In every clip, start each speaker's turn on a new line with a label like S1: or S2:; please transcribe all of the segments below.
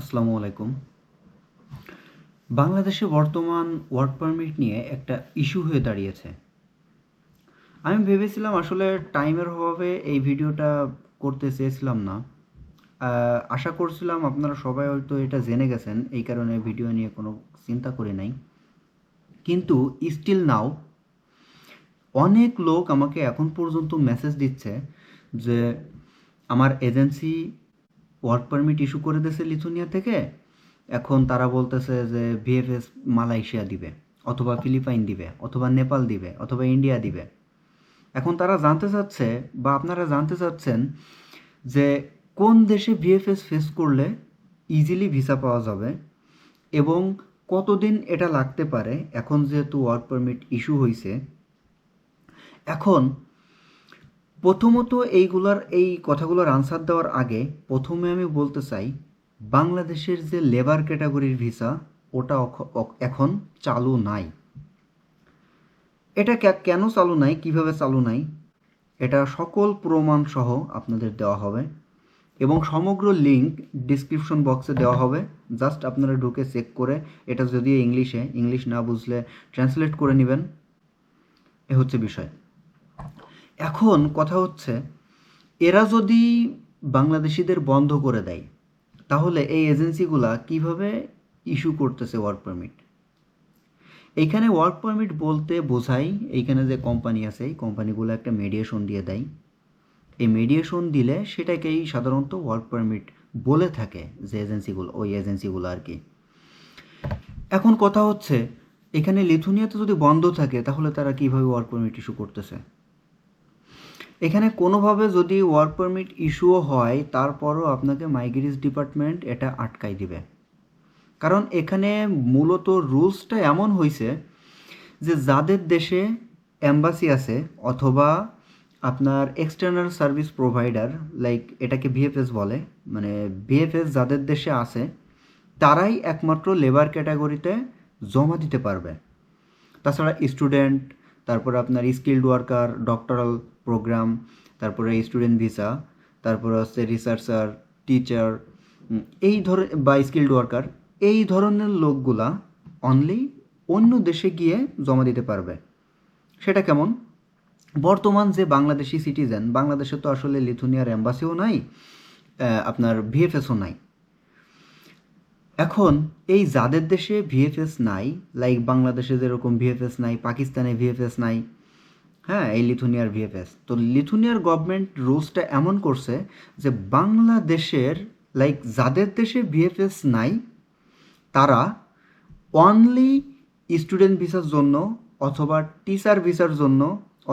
S1: আসসালামু আলাইকুম। বাংলাদেশে বর্তমান ওয়ার্ক পারমিট নিয়ে একটা ইস্যু হয়ে দাঁড়িয়েছে। আমি ভেবেছিলাম আসলে টাইমের অভাবে এই ভিডিওটা করতে চেয়েছিলাম না। আশা করছিলাম আপনারা সবাই হয়তো এটা জেনে গেছেন, এই কারণে ভিডিও নিয়ে কোনো চিন্তা করি নাই। কিন্তু স্টিল নাও অনেক লোক আমাকে এখন পর্যন্ত মেসেজ দিচ্ছে যে, আমার এজেন্সি ওয়ার্ক পারমিট ইস্যু করে দিয়েছে লিথুনিয়া থেকে। এখন তারা বলতেছে যে ভিএফএস মালয়েশিয়া দিবে, অথবা ফিলিপাইন দিবে, অথবা নেপাল দিবে, অথবা ইন্ডিয়া দিবে। এখন তারা জানতে চাচ্ছে বা আপনারা জানতে চাচ্ছেন যে কোন দেশে ভিএফএস ফেস করলে ইজিলি ভিসা পাওয়া যাবে এবং কতদিন এটা লাগতে পারে, এখন যেহেতু ওয়ার্ক পারমিট ইস্যু হয়েছে এখন প্রথমত এইগুলার, এই কথাগুলোর আনসার দেওয়ার আগে প্রথমে আমি বলতে চাই, বাংলাদেশের যে লেবার ক্যাটাগরির ভিসা ওটা এখন চালু নাই। এটা কেন চালু নাই? কীভাবে চালু নাই? এটা সকল প্রমাণ সহ আপনাদের দেওয়া হবে এবং সমগ্র লিঙ্ক ডিসক্রিপশন বক্সে দেওয়া হবে। জাস্ট আপনারা ঢুকে চেক করে এটা যদিও ইংলিশে, ইংলিশ না বুঝলে ট্রান্সলেট করে নেবেন। এ হচ্ছে বিষয়। এখন কথা হচ্ছে, এরা যদি বাংলাদেশিদের বন্ধ করে দেয়, তাহলে এই এজেন্সিগুলা কীভাবে ইস্যু করতেছে ওয়ার্ক পারমিট? এইখানে ওয়ার্ক পারমিট বলতে বোঝাই এইখানে যে কোম্পানি আছে, এই কোম্পানিগুলো একটা মেডিয়েশন দিয়ে দেয়। এই মেডিয়েশন দিলে সেটাকেই সাধারণত ওয়ার্ক পারমিট বলে থাকে যে এজেন্সিগুলো, ওই এজেন্সিগুলো আর কি। এখন কথা হচ্ছে, এখানে লিথুনিয়াতে যদি বন্ধ থাকে, তাহলে তারা কীভাবে ওয়ার্ক পারমিট ইস্যু করতেছে? এখানে কোনোভাবে যদি ওয়ার্ক পারমিট ইস্যুও হয়, তারপরও আপনাকে মাইগ্রেস ডিপার্টমেন্ট এটা আটকাই দিবে। কারণ এখানে মূলত রুলসটা এমন হয়েছে যে যাদের দেশে অ্যাম্বাসি আছে অথবা আপনার এক্সটার্নাল সার্ভিস প্রোভাইডার লাইক এটাকে ভিএফএস বলে মানে ভিএফএস যাদের দেশে আছে, তারাই একমাত্র লেবার ক্যাটাগরিতে জমা দিতে পারবে। তাছাড়া স্টুডেন্ট তারপরে আপনার স্কিল্ড ওয়ার্কার ডক্টরাল প্রোগ্রাম তারপরে স্টুডেন্ট ভিসা তারপরে হচ্ছে রিসার্চার টিচার এই ধর, বা স্কিল্ড ওয়ার্কার এই ধরনের লোকগুলা অনলি অন্য দেশে গিয়ে জমা দিতে পারবে। সেটা কেমন? বর্তমান যে বাংলাদেশি সিটিজেন বাংলাদেশে তো আসলে লিথুনিয়ার অ্যাম্বাসিও নাই আপনার ভিএফএসও নাই। এখন এই যাদের দেশে ভিএফএস নাই লাইক বাংলাদেশে যেরকম ভিএফএস নাই, পাকিস্তানে ভিএফএস নাই হ্যাঁ এই লিথুনিয়ার ভিএফএস তো লিথুনিয়ার গভর্নমেন্ট রুলসটা এমন করছে যে বাংলাদেশের লাইক যাদের দেশে ভিএফএস নাই, তারা অনলি স্টুডেন্ট ভিসার জন্য অথবা টিচার ভিসার জন্য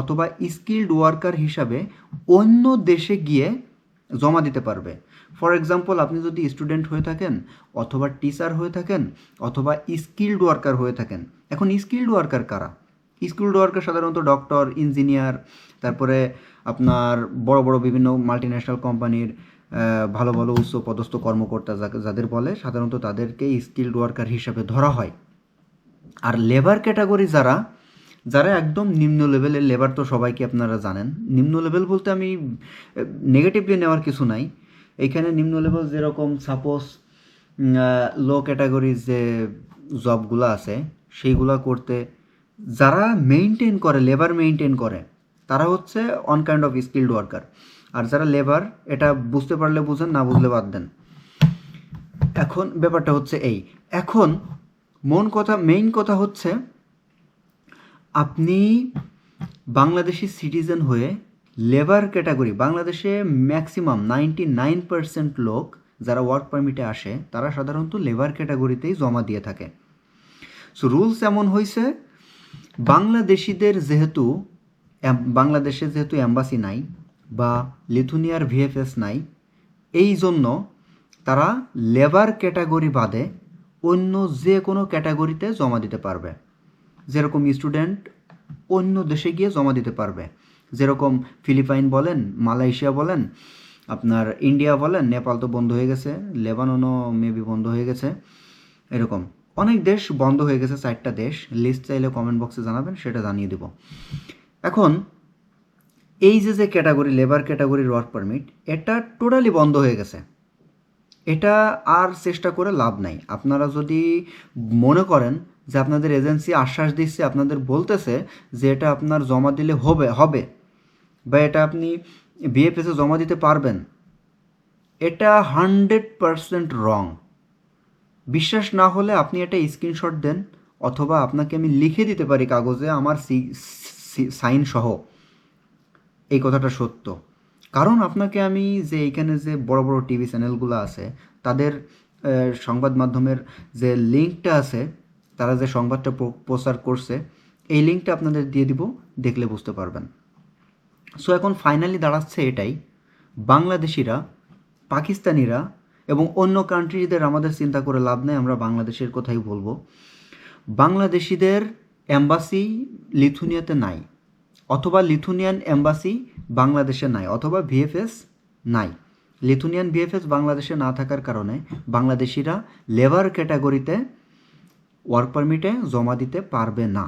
S1: অথবা স্কিল্ড ওয়ার্কার হিসাবে অন্য দেশে গিয়ে জমা দিতে পারবে। ফর এক্সাম্পল আপনি যদি স্টুডেন্ট হয়ে থাকেন, অথবা টিচার হয়ে থাকেন, অথবা স্কিল্ড ওয়ার্কার হয়ে থাকেন, এখন স্কিল্ড ওয়ার্কার কারা? স্কিল্ড ওয়ার্কার সাধারণত ডক্টর ইঞ্জিনিয়ার তারপরে আপনার বড় বড় বিভিন্ন মাল্টিন্যাশনাল কোম্পানির ভালো ভালো উচ্চ পদস্থ কর্মকর্তা যাদের বলে সাধারণত তাদেরকে স্কিল্ড ওয়ার্কার হিসাবে ধরা হয়। আর লেবার ক্যাটাগরি যারা যারা একদম নিম্ন লেভেলের লেবার তো সবাইকে আপনারা জানেন। নিম্ন লেভেল বলতে আমি নেগেটিভলি নেওয়ার কিছু নাই। এখানে নিম্ন লেভেল যেরকম সাপোজ লো ক্যাটাগরির যে জবগুলো আছে, সেইগুলো করতে যারা মেইনটেন করে লেবার মেইনটেন করে, তারা হচ্ছে one kind of skilled worker আর যারা লেবার এটা বুঝতে পারলে বুঝেন, না বুঝলে বাদ দেন। এখন ব্যাপারটা হচ্ছে এই, এখন মন কথা মেইন কথা হচ্ছে, আপনি বাংলাদেশি সিটিজেন হয়ে লেবার ক্যাটাগরি বাংলাদেশে ম্যাক্সিমাম নাইনটি নাইন পার্সেন্ট লোক যারা ওয়ার্ক পারমিটে আসে, তারা সাধারণত লেবার ক্যাটাগরিতেই জমা দিয়ে থাকে। সো রুলস এমন হয়েছে বাংলাদেশিদের যেহেতু বাংলাদেশে যেহেতু অ্যাম্বাসি নাই বা লিথুনিয়ার ভিএফএস নাই, এই জন্য তারা লেবার ক্যাটাগরি বাদে অন্য যে কোনো ক্যাটাগরিতে জমা দিতে পারবে। যেরকম স্টুডেন্ট অন্য দেশে গিয়ে জমা দিতে পারবে। যেরকম ফিলিপাইন বলেন, মালয়েশিয়া বলেন, আপনার ইন্ডিয়া বলেন, নেপাল তো বন্ধ হয়ে গেছে, লেবাননও মেবি বন্ধ হয়ে গেছে, এরকম। অনেক দেশ বন্ধ হয়ে গেছে, চারটা দেশ। লিস্ট চাইলে কমেন্ট বক্সে জানাবেন, সেটা জানিয়ে দেব। এখন, এই যে যে ক্যাটাগরি লেবার ক্যাটাগরির ওয়ার্ক পারমিট এটা টোটালি বন্ধ হয়ে গেছে। এটা আর চেষ্টা করে লাভ নাই। আপনারা যদি মনে করেন যে আপনাদের এজেন্সি আশ্বাস দিচ্ছে, আপনাদের বলতেছে যে এটা আপনার জমা দিলে হবে হবে বা এটা আপনি বিএফএসে জমা দিতে পারবেন, এটা হান্ড্রেড পারসেন্ট রং বিশ্বাস না হলে আপনি এটা স্ক্রিনশট দেন, অথবা আপনাকে আমি লিখে দিতে পারি কাগজে আমার সাইন সহ। এই কথাটা সত্য। কারণ আপনাকে আমি যে এইখানে যে বড় বড় টিভি চ্যানেলগুলো আছে, তাদের সংবাদ মাধ্যমের যে লিঙ্কটা আছে, তারা যে সংবাদটা প্রচার করছে, এই লিঙ্কটা আপনাদের দিয়ে দিব, দেখলে বুঝতে পারবেন। সো এখন ফাইনালি দাঁড়াচ্ছে এটাই। বাংলাদেশিরা, পাকিস্তানিরা এবং অন্য কান্ট্রিদের আমাদের চিন্তা করে লাভ নেই, আমরা বাংলাদেশের কথাই বলব। বাংলাদেশিদের এম্বাসি লিথুনিয়াতে নাই, অথবা লিথুনিয়ান এম্বাসি বাংলাদেশে নাই, অথবা ভিএফএস নাই। লিথুনিয়ান ভিএফএস বাংলাদেশে না থাকার কারণে বাংলাদেশিরা লেবার ক্যাটাগরিতে ওয়ার্ক পারমিটে জমা দিতে পারবে না।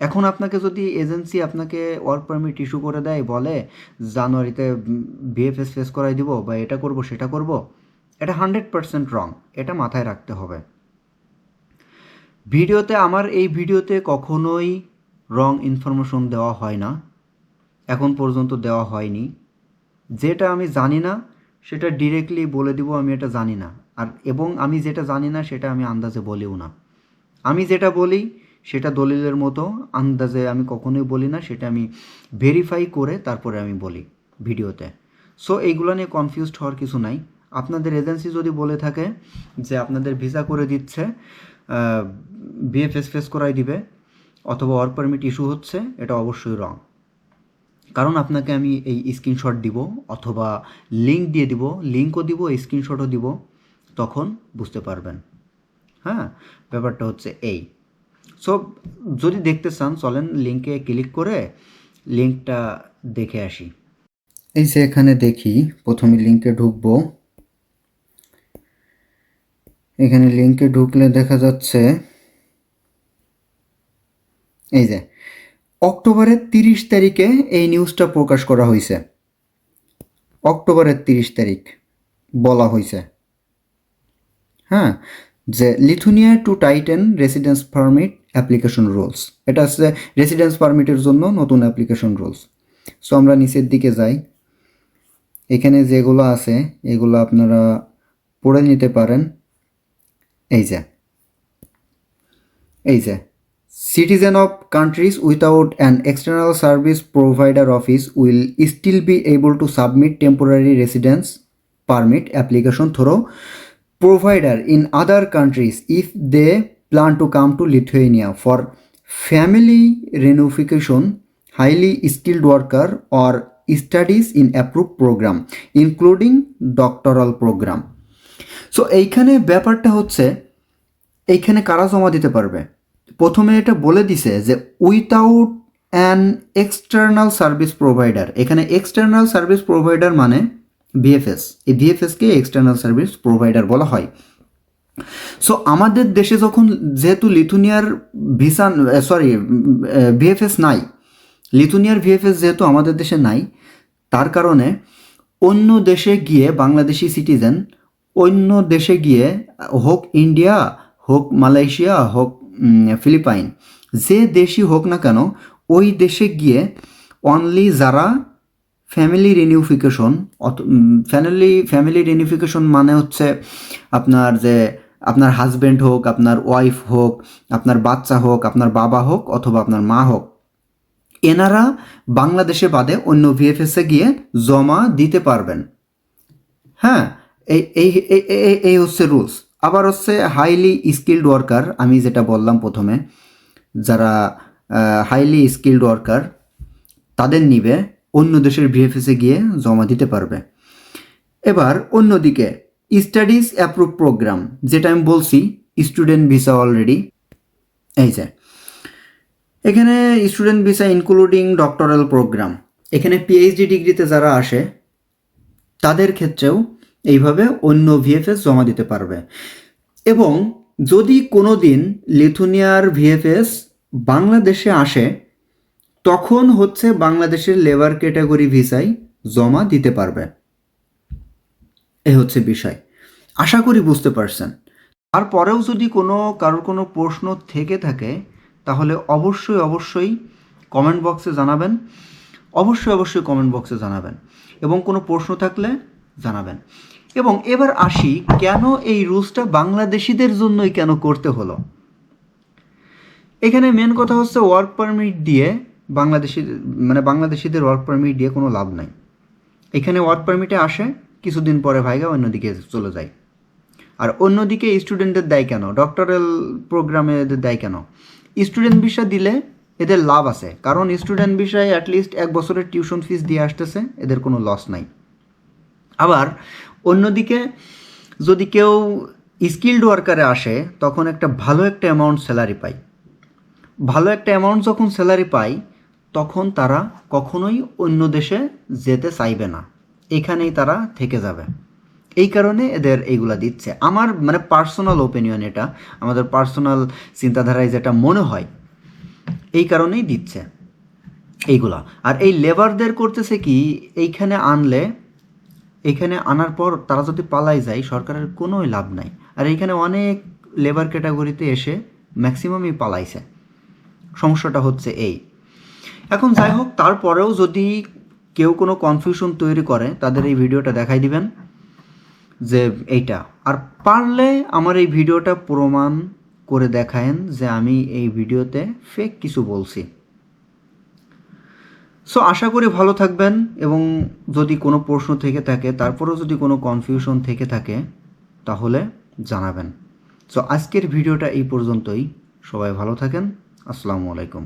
S1: এখন আপনাকে যদি এজেন্সি আপনাকে ওয়ার্ক পারমিট ইস্যু করে দেয়, বলে জানুয়ারিতে বিএফএস ফেস করাই দিব বা এটা করব, সেটা করব, এটা হান্ড্রেড পারসেন্ট রং এটা মাথায় রাখতে হবে। ভিডিওতে আমার এই ভিডিওতে কখনোই রং ইনফরমেশন দেওয়া হয় না, এখন পর্যন্ত দেওয়া হয়নি। যেটা আমি জানি না, সেটা ডিরেক্টলি বলে দিব, আমি এটা জানি না। আর এবং আমি যেটা জানি না, সেটা আমি আন্দাজে বলিও না। আমি যেটা বলি সেটা দলিলের মতো, আন্দাজে আমি কখনোই বলি না, সেটা আমি ভেরিফাই করে তারপরে আমি বলি ভিডিওতে। সো এইগুলো নিয়ে কনফিউজড হওয়ার কিছু নাই। আপনাদের এজেন্সি যদি বলে থাকে যে আপনাদের ভিসা করে দিচ্ছে বিএফএস ফেস করাই দিবে, অথবা ওয়ার্ক পারমিট ইস্যু হচ্ছে, এটা অবশ্যই রং কারণ আপনাকে আমি এই স্ক্রিনশট দিব, অথবা লিঙ্ক দিয়ে দিব লিঙ্কও দিব স্ক্রিনশটও দিব, তখন বুঝতে পারবেন। হ্যাঁ? ব্যাপারটা হচ্ছে এই। সো যদি দেখতে চান, চলেন লিঙ্কে ক্লিক করে লিঙ্কটা দেখে আসি। এই যে এখানে দেখি, প্রথমে লিঙ্কে ঢুকবো। এখানে লিঙ্কে ঢুকলে দেখা যাচ্ছে, এই যে, অক্টোবরের তিরিশ তারিখে এই নিউজটা প্রকাশ করা হয়েছে অক্টোবরের তিরিশ তারিখ বলা হয়েছে হ্যাঁ? যে Lithuania to obtain residence permit application rules এটা হচ্ছে রেসিডেন্স পারমিটের জন্য নতুন অ্যাপ্লিকেশন রুলস সো আমরা নিচের দিকে যাই। এখানে যেগুলো আছে, এগুলো আপনারা পড়ে নিতে পারেন। এই যে। এই যে। Citizen of countries without an external service provider office will still be able to submit temporary residence permit application through provider in other countries if they plan to come to Lithuania for family reunification, highly skilled worker or studies in approved program including doctoral program so এইখানে ব্যাপারটা হচ্ছে এইখানে কারা জমা দিতে পারবে প্রথমে এটা বলে দিছে যে without an external service provider এখানে এক্সটার্নাল সার্ভিস প্রোভাইডার মানে বিএফএস এই বিএফএসকে এক্সটার্নাল সার্ভিস প্রোভাইডার বলা হয়। সো আমাদের দেশে যখন যেহেতু লিথুনিয়ার ভিসা সরি ভিএফএস নাই, লিথুনিয়ার ভিএফএস যেহেতু আমাদের দেশে নাই, তার কারণে অন্য দেশে গিয়ে বাংলাদেশি সিটিজেন অন্য দেশে গিয়ে হোক ইন্ডিয়া হোক মালয়েশিয়া, হোক ফিলিপাইন, যে দেশই হোক না কেন, ওই দেশে গিয়ে অনলি যারা family reunification family family reunification মানে হচ্ছে আপনার যে আপনার হাজব্যান্ড হোক, আপনার ওয়াইফ হোক, আপনার বাচ্চা হোক, আপনার বাবা হোক অথবা আপনার মা হোক। এনারা বাংলাদেশে বাদে অন্য ভিএফএসে গিয়ে জমা দিতে পারবেন। হ্যাঁ এই এই, এই- হচ্ছে রুলস আবার হচ্ছে হাইলি স্কিল্ড ওয়ার্কার আমি যেটা বললাম প্রথমে, যারা হাইলি স্কিল্ড ওয়ার্কার তাদের নিবে অন্য দেশের ভিএফএসে গিয়ে জমা দিতে পারবে। এবার অন্যদিকে স্টাডিজ অ্যাপ্রুভ প্রোগ্রাম যেটা আমি বলছি স্টুডেন্ট ভিসা অলরেডি এই যে। এখানে student visa including doctoral program এখানে পিএইচডি ডিগ্রিতে যারা আসে, তাদের ক্ষেত্রেও এইভাবে অন্য ভিএফএস জমা দিতে পারবে। এবং যদি কোনো দিন লিথুনিয়ার ভিএফএস বাংলাদেশে আসে তখন হচ্ছে বাংলাদেশের লেবার ক্যাটাগরি ভিসায় জমা দিতে পারবে। এ হচ্ছে বিষয়। আশা করি বুঝতে পারছেন। তারপরেও যদি কোনো, কারোর কোনো প্রশ্ন থেকে থাকে, তাহলে অবশ্যই অবশ্যই কমেন্ট বক্সে জানাবেন। অবশ্যই অবশ্যই কমেন্ট বক্সে জানাবেন। এবং কোনো প্রশ্ন থাকলে জানাবেন। এবং এবার আসি, কেন এই রুলসটা বাংলাদেশিদের জন্যই কেন করতে হলো? এখানে মেন কথা হচ্ছে ওয়ার্ক পারমিট দিয়ে বাংলাদেশি মানে বাংলাদেশিদের ওয়ার্ক পারমিট দিয়ে কোনো লাভ নাই। এখানে ওয়ার্ক পারমিটে আসে, কিছুদিন পরে ভাইগা অন্যদিকে চলে যায়। আর অন্যদিকে স্টুডেন্টদের দেয় কেন? ডক্টরাল প্রোগ্রামে এদের দেয় কেন? স্টুডেন্ট ভিসা দিলে এদের লাভ আছে, কারণ স্টুডেন্ট বিষয়ে অ্যাটলিস্ট এক বছরের টিউশন ফিস দিয়ে আসতেছে, এদের কোনো লস নাই। আবার অন্যদিকে যদি কেউ স্কিল্ড ওয়ার্কারে আসে, তখন একটা ভালো একটা অ্যামাউন্ট স্যালারি পায়। ভালো একটা অ্যামাউন্ট যখন স্যালারি পায় তখন তারা কখনোই অন্য দেশে যেতে চাইবে না। এখানেই তারা থেকে যাবে। এই কারণে এদের এইগুলা দিচ্ছে। আমার মানে পার্সোনাল ওপিনিয়ন এটা, আমাদের পার্সোনাল চিন্তাধারায় যেটা মনে হয়, এই কারণেই দিচ্ছে এইগুলা। আর এই লেবারদের করতেছে কি, এইখানে আনলে এখানে আনার পর তারা যদি পালাই যায়, সরকারের কোনোই লাভ নাই। আর এইখানে অনেক লেবার ক্যাটাগরিতে এসে ম্যাক্সিমামই পালাইছে। সমস্যাটা হচ্ছে এই। এখন যাই হোক, তারপরেও যদি কেউ কোনো কনফিউশন তৈরি করে, তাদের এই ভিডিওটা দেখাই দিবেন যে এইটা। আর পারলে আমার এই ভিডিওটা প্রমাণ করে দেখায়েন যে আমি এই ভিডিওতে ফেক কিছু বলছি। সো আশা করি ভালো থাকবেন এবং যদি কোনো প্রশ্ন থেকে থাকে, তারপরেও যদি কোনো কনফিউশন থেকে থাকে, তাহলে জানাবেন। সো আজকের ভিডিওটা এই পর্যন্তই। সবাই ভালো থাকেন। আসসালামু আলাইকুম।